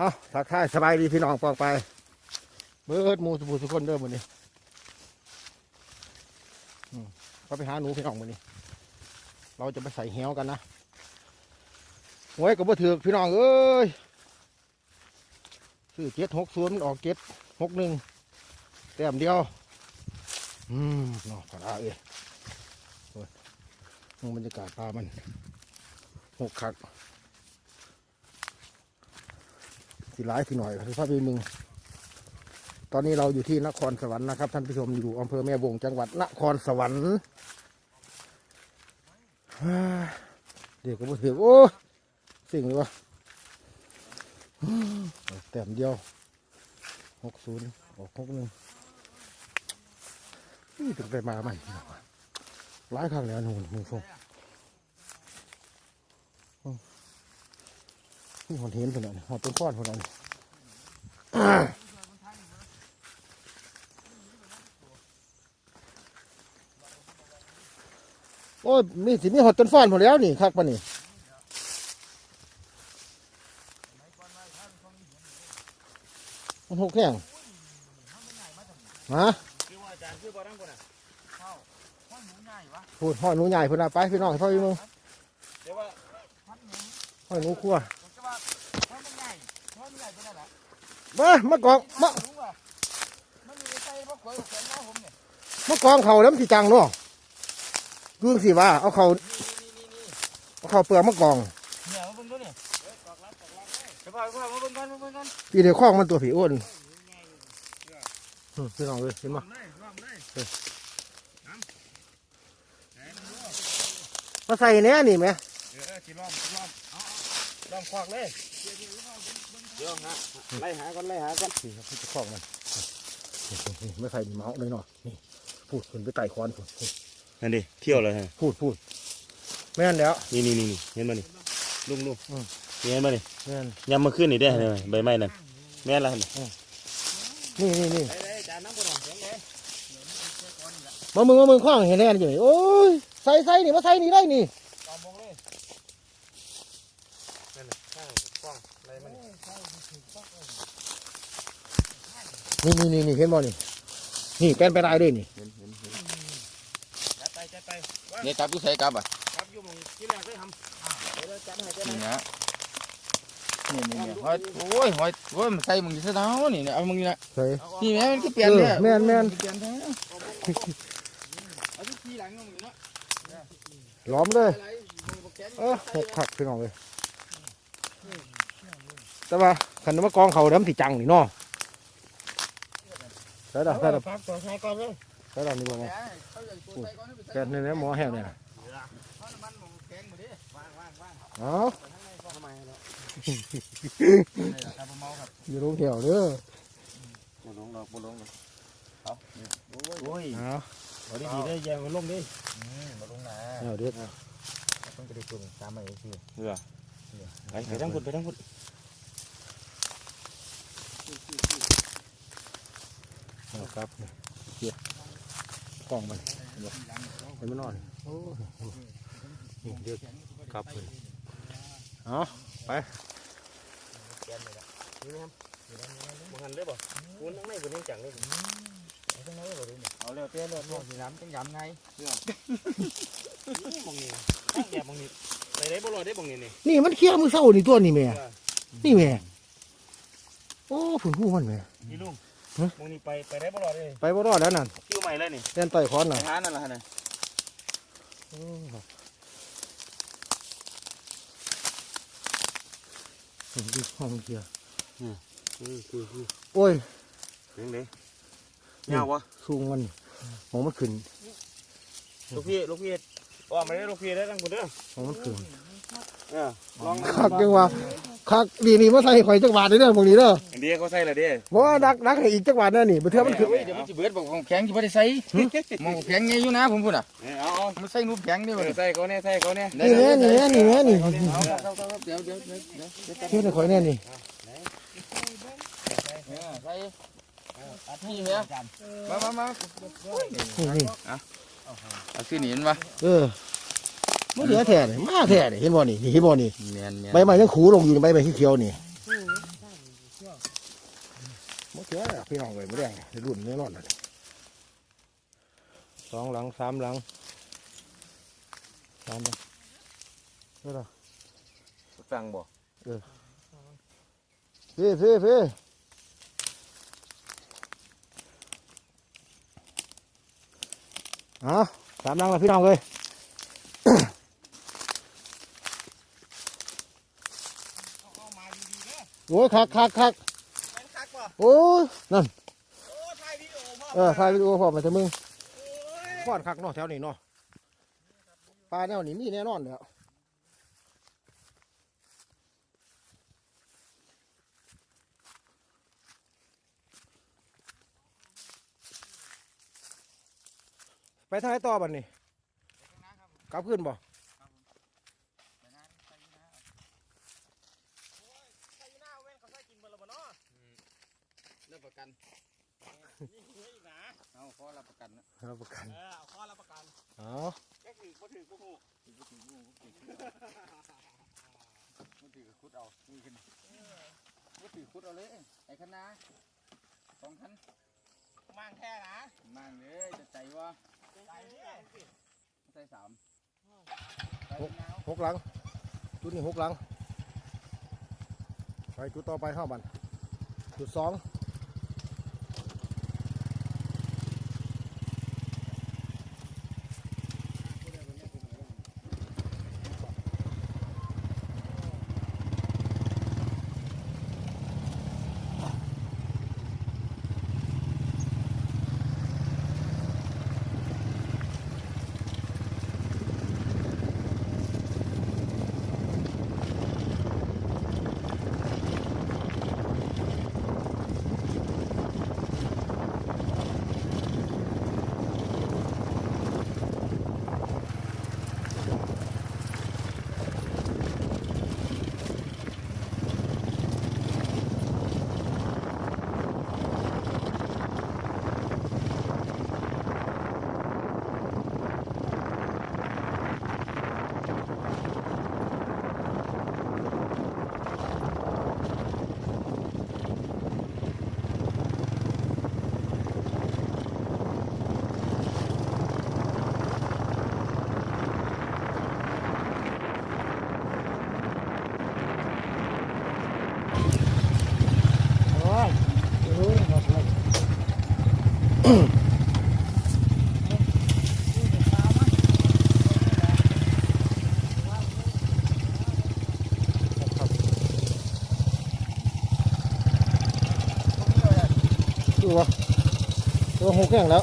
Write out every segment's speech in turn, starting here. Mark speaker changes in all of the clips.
Speaker 1: เอาทักทายสบายดีพี่น้องปองไป เบิดมูสุภูสุคนเด้อมือนี้อืมก็ไปหาหนูพี่น้องมือนี้ เราจะไปใส่แหวกันนะหวยกับบ่ถือพี่น้องเอ้ยซื้อเจ็ดหกศูนย์ออกเจ็ดหกหนึ่งแต้มเดียว อืมนาะขนาดเอ้ยโอ้ยมองบรรยากาศปลามันหกคัก สิร้ายสิหน่อยคือภาพอีกมึง ตอนนี้เราอยู่ที่นครสวรรค์นะครับ ท่านผู้ชมอยู่อำเภอแม่วงจังหวัดนครสวรรค์ฮ่าเด็กก็บ่ถือโอ้สิ่งเลยวะอืมแต้มเดียวหกศูนย์ออกหกหนึ่งนี่ถึงไปมาใหม่หลายครั้งแล้วหนูมึงฟงนี่หอนเห็นคนนั้นหอนต้นก้อนคนนั้น โอ้ยมีสิมีหอดต้นฟ้อนหมดแล้วนี่คักปะนี่มันหกแข้งฮะ
Speaker 2: คือว่าอาจารย์คือบ่ทั้งคนอะเข้าห้อยหมูง่ายวะ
Speaker 1: พูดหอยหนูใหญ่พูดนะไปพี่น้องพ่อพี่มึง
Speaker 2: เดี๋ยวว่าพันหมู
Speaker 1: หอยหนูคั่ว
Speaker 2: ผ มะว่าห้อยมันใหญ่ห้อยมันใหญ่เป็นอะไร
Speaker 1: มากองมา
Speaker 2: รู้ว่ามันมีไส้พวกข่อยแขนหน้าผมเนี่ย
Speaker 1: มากองเขาแล้วสิจังเนาะดูสิว่า เอาเขา
Speaker 2: นี่นี่นี่
Speaker 1: เอาเขาเปลือกมากอง
Speaker 2: พี่เดี๋ยวพาพามาเบิ่งกันมาเบิ่งกัน
Speaker 1: ปีเดียวข้องมันตัวผีอ้วนพี่น้องเลยเห็นไหมมาใส่เนี้ยนี่ไหม
Speaker 2: เดี๋ยวสิร่ำร่ำเอาร่ำควักเลย เดี๋ยวฮะไล่หาก่อนไล่หาก่อน
Speaker 1: นี่ครับพี่จะข้องมันนี่ไม่ใส่เมาส์เลยเนาะนี่พูดขึ้นไปไต่คอนพูด
Speaker 3: นั่นดิเที่ยวเลยฮะ
Speaker 1: พูดพูดแม่นแล้ว
Speaker 3: นี่นี่นี่นี่เห็นมานี่ลุงลุง
Speaker 1: อืม
Speaker 3: เห็นมานี่
Speaker 1: แม่น
Speaker 3: ยำมาขึ้นนี่ได้ไหมใบไม้นั่นแม่นละหั่น
Speaker 1: นี่นี่นี่
Speaker 2: ไปเลยอาจารย์น้ำบ่ดองแข็งเลย
Speaker 1: มามึงมามึงข้องเห็นแน่นอยู่นี่โอ้ยใส่ใส่นี่มาใส่นี่ได้นี่
Speaker 2: ตอมมงเลย
Speaker 3: นั่นน่ะข้างกว้างอะไรมัน
Speaker 1: นี่นี่นี่นี่เห็นบ่นี่นี่แกนไปได้ด้วยนี่
Speaker 2: จัดไปจัดไป
Speaker 4: เนี่ยจับกูใส่กลับอะ
Speaker 2: ครับอยู่หมองที่แรกได้ทำเดี๋ยวเราจัดให้จัด
Speaker 4: นี่
Speaker 2: ให้
Speaker 4: นะนี่นี่นี่หอยโอ้ยหอยโอ้ยมันใส่มึงจะเท้านี่เนี่ยเอามึงนี่นะ
Speaker 1: ใส่
Speaker 4: นี่แม่มันก็เปลี่ยนเนี่ย
Speaker 1: เออแม่นแม่น
Speaker 4: เปลี่ยนแท้
Speaker 2: เอาที่ทีหลังเอามึงเนาะ
Speaker 1: ล้อมเลย
Speaker 2: อะไรมึงบอกแขน
Speaker 1: เออหกขักพี่น้องเลยแต่ว่าขันมากองเขาเริ่มสิจังนี่เนาะ ใส่ดอกใส่ดอก
Speaker 2: พักตัวใช้ก่อนเลย
Speaker 1: ใส่ดอกนี่บ่แม่
Speaker 2: เขาจะตัวใส่ก่อนให้ไป
Speaker 1: แกนนี่นะหมอแห้งเนี่ยนะ
Speaker 2: เพราะน้ำมันของแกงมาดิว่างว่างว่าง
Speaker 1: เอ้า
Speaker 2: ไปข้างในก็ทำไมเนาะครับเมาครับ
Speaker 1: อยู่โรงแถวเด้อ
Speaker 3: บ่ลงดอกบ่ลงดอก
Speaker 2: โอ้ย
Speaker 1: เอ้า
Speaker 3: เอาดีๆได้แยงมันลงดิ
Speaker 2: มาลงนา
Speaker 1: เอาเด็ด
Speaker 2: ต้องไปดูตัวตามมาอีกที
Speaker 3: เออไปไปทั้งพุ่นไปทั้งพุ่น
Speaker 1: เอาครับเก็บกล้องมันเห็นมันอนโอ้นี่เด็กกลับเลยเอาไป
Speaker 3: บ่หันได้บ่คูนทั้งในบ่ยังจังเลย
Speaker 2: เอาเร็วเตี้ยเร็วพวกสีน้ำต้องยำไง
Speaker 3: เรื่องนี่ตั้งแยบมองนี่ไปได้บ่รอดได้บ่งนี่นี่
Speaker 1: นี่มันเคี้ยวมือเศร้านี่ตัวนี่แม่นี่แม่โอ้ผุนหูมันแม่
Speaker 3: นี่ลุง มองนี่ไปไปได้บ่รอดเลย
Speaker 1: ไปบ่รอดแล้วนั่น
Speaker 3: คิวใหม่เลยนี่
Speaker 1: เต้นต่อยคอน
Speaker 4: ไป
Speaker 1: น่ะ
Speaker 4: หานั่นล่ะนะ
Speaker 1: โอ้โหดูห้องเคี้ยว
Speaker 3: คือคือคือ
Speaker 1: โอ้ย
Speaker 3: เสียงเด้ยาววะ
Speaker 1: สูงมันหมองมันขึ้น
Speaker 3: ลูกพี่ลูกพี่ว่ามาได้ลูกพี่ได้ตั้งพุ่นเด้อ
Speaker 1: หมองมันขึ้น
Speaker 3: เออลอง
Speaker 1: คักจังว่า คักดีนี่มาใส่ข่อยจักบาทได้เด้อพวกนี้เด้อ
Speaker 3: เดี๋ยวเขาใส่ละเด้
Speaker 1: บ่ว่าดักดักให้อีกจักบาทเด้อนี่บ่เทื่อมันขึ้น
Speaker 4: เฮ้ยเดี๋ยวมันจะเบิดบอกของแข็งจะไม่ได้ใส่มองแข็งไงอยู่นะผมพูดอะ
Speaker 3: เอาเอา
Speaker 4: มันใส่รูปแข็งนี่
Speaker 3: เอ
Speaker 4: มัน
Speaker 3: อใส่เขาเนี่ยใส่เขาเนี่ย
Speaker 1: นี่แม่นี่แม่นี่แม่นี่
Speaker 4: เอาเอาเอาเดี๋ยวเดี๋ยวเดี๋ยวเดี๋ยว
Speaker 1: เชื่อในข่อยแน่นี่
Speaker 4: ใส่นี่แม่มามามา
Speaker 1: นี่นี่
Speaker 4: เอาขึ้นนี่เห็นปะ
Speaker 1: เออ บ่เหลือแท้นี่มาแท้นี่เห็นบ่นี่นี่เห็นบ่นี่
Speaker 4: แมนแมน
Speaker 1: ใบไม้ยังขูลงอยู่ในใบไม้เขียวๆนี่มะเขือพี่น้องเลยไม่แดงในรุ่นแน่นอนเลยสองหลังสามหลังสามหลังเท่าไหร่
Speaker 5: ฟังบ่
Speaker 1: พี่พี่พี่เอ๋อสามหลังแล้วพี่น้องเลย
Speaker 3: เอามาดีๆเด้อ
Speaker 1: โอ้ยคักคักคัก
Speaker 3: แม่นคักบ่
Speaker 1: โอ้ยนั่น
Speaker 3: โอ้ถ่ายวิดีโอพ่อ
Speaker 1: เออถ่ายวิดีโอพอมาจะมึง
Speaker 3: โอ้ย
Speaker 1: พอดคักเนาะแถวนี้เนาะปลาแนวนี้มีแน่นอนเลยอะไปทางไหนต่อบัดนี้กลับขึ้นบ่
Speaker 3: ใส่หน้าแม่นเขาใส่กินเบ่ละบ่เนาะ
Speaker 4: เรื่องประกัน
Speaker 3: นี่เหลืออีกนะ
Speaker 4: เอาขอรับป ระกันนะ
Speaker 1: รับประกัน
Speaker 3: เออเอาข้อรับประกัน
Speaker 1: อ๋อ
Speaker 3: แค่ถือบ่ถือบ่ฮู้
Speaker 4: มันถือคุดเอานี่ขึ้นมันถือคุดเอาเลยไอ้คณะสองคัน
Speaker 3: มั่งแท้นะ
Speaker 4: มั่งเลยจะใจว่า
Speaker 3: ใจนี่แหละ
Speaker 4: ใส่สามใส่มะนาว
Speaker 1: หกหลังจุดนี้หกหลังไปจุดต่อไปห้าบันจุดสอง โอ้ยโอ้ยหมดเลย ดูวะตัวหกแข่งแล้ว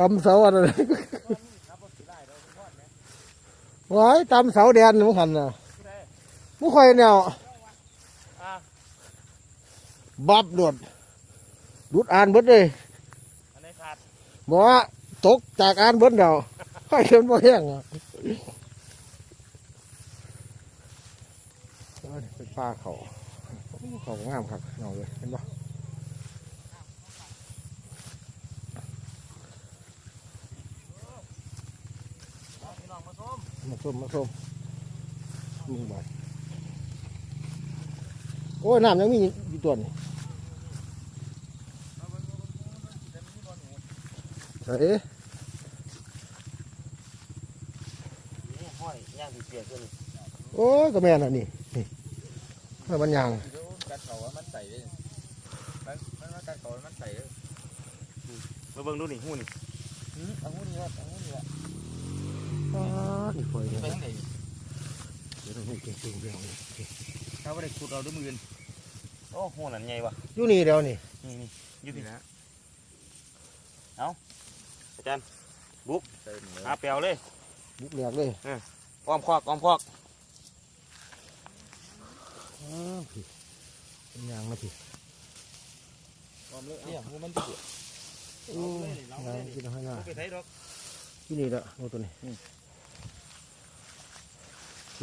Speaker 1: ตำเสาอะไรว้ายตำเสาแดนมึงหันน่ะมึงคอยแนว
Speaker 3: อะ
Speaker 1: บับโดดดูดอ่านเบิดเลย
Speaker 3: บ้าด
Speaker 1: บอกว่าตกจากอ่านเบิดเดียวให้เดินบ่แห้งอะโอ้ยเป็นปลาเขาเขางามครับเอาเลยเห็นปะ
Speaker 3: พี่น้อง มาส้ม
Speaker 1: มาส้มมาส้มมือบาดโอ้ยน้ำยังมีอยู่ตัวนี่เฮ้ย
Speaker 3: นี่ห้อยย่างเปียกๆขึ้น
Speaker 1: โอ้ยก็แม่นอะนี่นี่ให้มันยาง
Speaker 4: เดี๋ยวกัดเขาว่ามันใส่เลยมันมันมากัดเขาว่ามันใส่เลย
Speaker 3: มาเบิ่งดูนี่หูนี่
Speaker 4: หืมเอาหูนี่ครับเอาหูนี่ครับ
Speaker 1: อ้า นี่คอย
Speaker 4: ไป
Speaker 1: เนี่ย
Speaker 4: ทางไหน
Speaker 1: เดี๋ยวเราให้เก่งๆเดี๋ยวนี้
Speaker 4: ถ้าไม่ได้ขุดเอาด้วยมืออื่น
Speaker 3: โอ้หูนั่นใหญ่วะ
Speaker 1: อยู่นี่เดี๋ยวนี่
Speaker 3: นี่นี่อยืด
Speaker 4: นี่
Speaker 3: นี่
Speaker 4: นะ
Speaker 3: อาจารย์บุ๊ก
Speaker 4: ใส่หมู
Speaker 3: หาเปียวเลย
Speaker 1: บุกแหลกเลย
Speaker 3: อ้อมคอกอ้อมคอก
Speaker 1: อ้าวพี่เป็นยางมาพี่
Speaker 3: อ้อมเลย
Speaker 4: เนี่ยหูมันติด
Speaker 1: โอ้ยยางกินเอาให้หน้า
Speaker 3: ไปไทยดอก
Speaker 1: ที่นี่ละเอาตัวนี้พี่มันอันนี้
Speaker 3: โ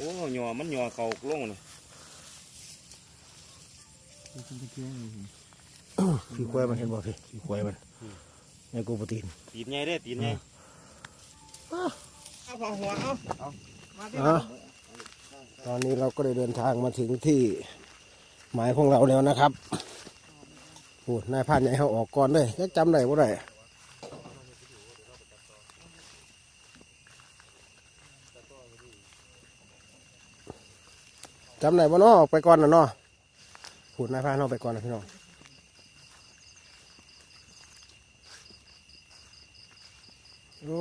Speaker 3: อ้หย่อมันหย่อเขาลงเลย
Speaker 1: ขี้ควายมันเห็นบ่พี่ขี้ควายมันในกูโปรตีน
Speaker 3: ตีนใหญ่เด้อตีนใหญ่เอาของหัวเอาเอามาที่
Speaker 1: อะตอนนี้เราก็ได้เดินทางมาถึงที่หมายของเราแล้วนะครับโอ้นายพรานใหญ่เขาออกก่อนเลยยังจำได้บ่ได้ จำได้บ่เนาะออกไปก่อนนะเนาะพูดนายพานเอาไปก่อนนะพี่น้องโอ้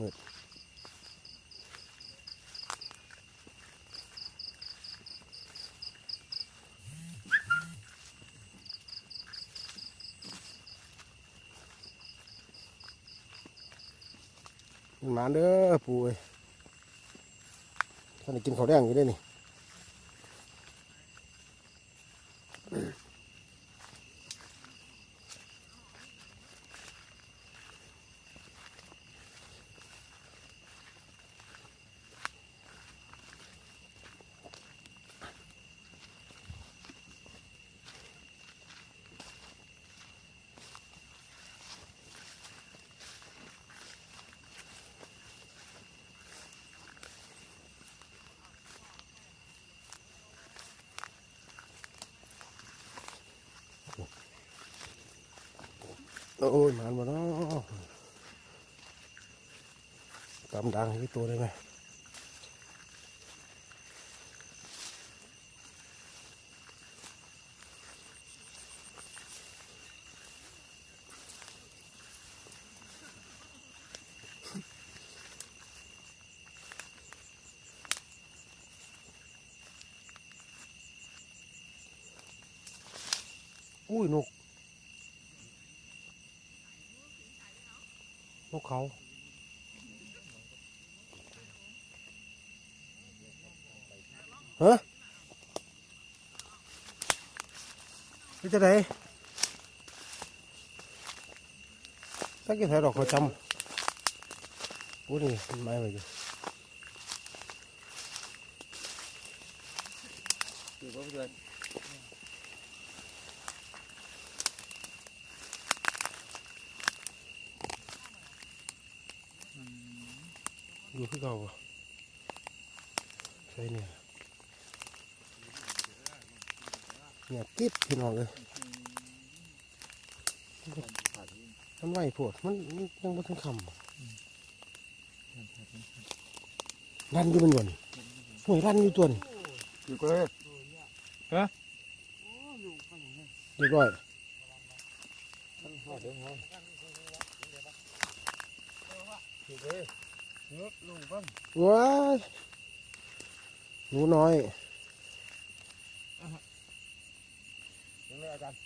Speaker 1: มืดมันมาเด้อปู่เอ้ยท่านได้กินข้าวแดงอยู่เด้วยนี่ Mm-hmm. โอ้ยมันมาเนาะกำดังให้ตัวได้ไหมอุ้ยนก นกเขาฮะนี่จะไหนสักกี่ไถดอกเขาจำอู้นี่มันไม้ไปอยู่
Speaker 4: คือว่าเพื่อน
Speaker 1: อยู่ที่เก่าปะใช่เนี่ยเนี่ยกิ๊บพี่น้องเลยมันไหวโพดมันมันยังไม่ถึงคำรันอยู่มันวนห่วยรันอยู่ตัวนี่
Speaker 4: คือก็เลย
Speaker 1: เรียบร้อย
Speaker 3: เดี๋ยวงอน
Speaker 1: ว้ายหนูน้อย
Speaker 3: ยังเลยอาจารย์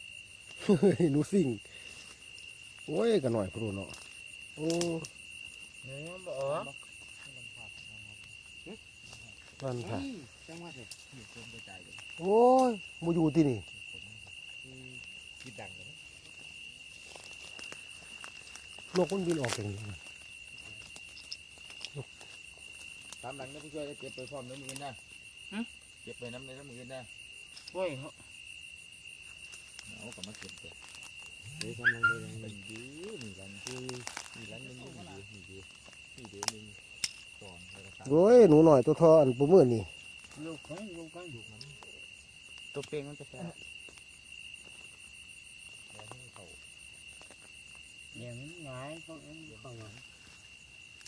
Speaker 1: เฮ้ยหนูสิ่งโอ้ยกันหน่อยพะโล้เนาะโอ้
Speaker 2: เนี่ยบ่ออก
Speaker 1: นั่นค่ะ
Speaker 3: จังหวะเลยมีคนกระจายเลย
Speaker 1: โอ้ยมาอยู่ที่นี่
Speaker 3: คิดดังเลย
Speaker 1: นกมันบินออกอย่างนี้
Speaker 3: ตามหลังนะผู้ช่วยจะเก็บไปพร้อมน้ำมือนะเก็บไปน้ำในน้ำมือนะ
Speaker 2: โอ้ย
Speaker 3: เอากลับมาเก็บตัวเดี๋ยวกำลังเลยเป็นดีมีหลังคือมีหลังนึงมีดีมีดีมีดีหนึ่งสองแล้วก็สาม
Speaker 1: โอ้ยหนูหน่อยตัวทออันปูมือนี่
Speaker 2: ลูกของลูกของลูกมันตัวเป่งมันจะแปล
Speaker 3: แล้วให้เขา
Speaker 2: อย่างนี้หงายเขาเขาหงาย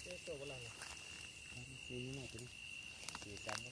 Speaker 3: เจ้าตัวอะไรล่ะ
Speaker 2: นี่นี่หน่อ
Speaker 3: ยตัวนี้สีดำ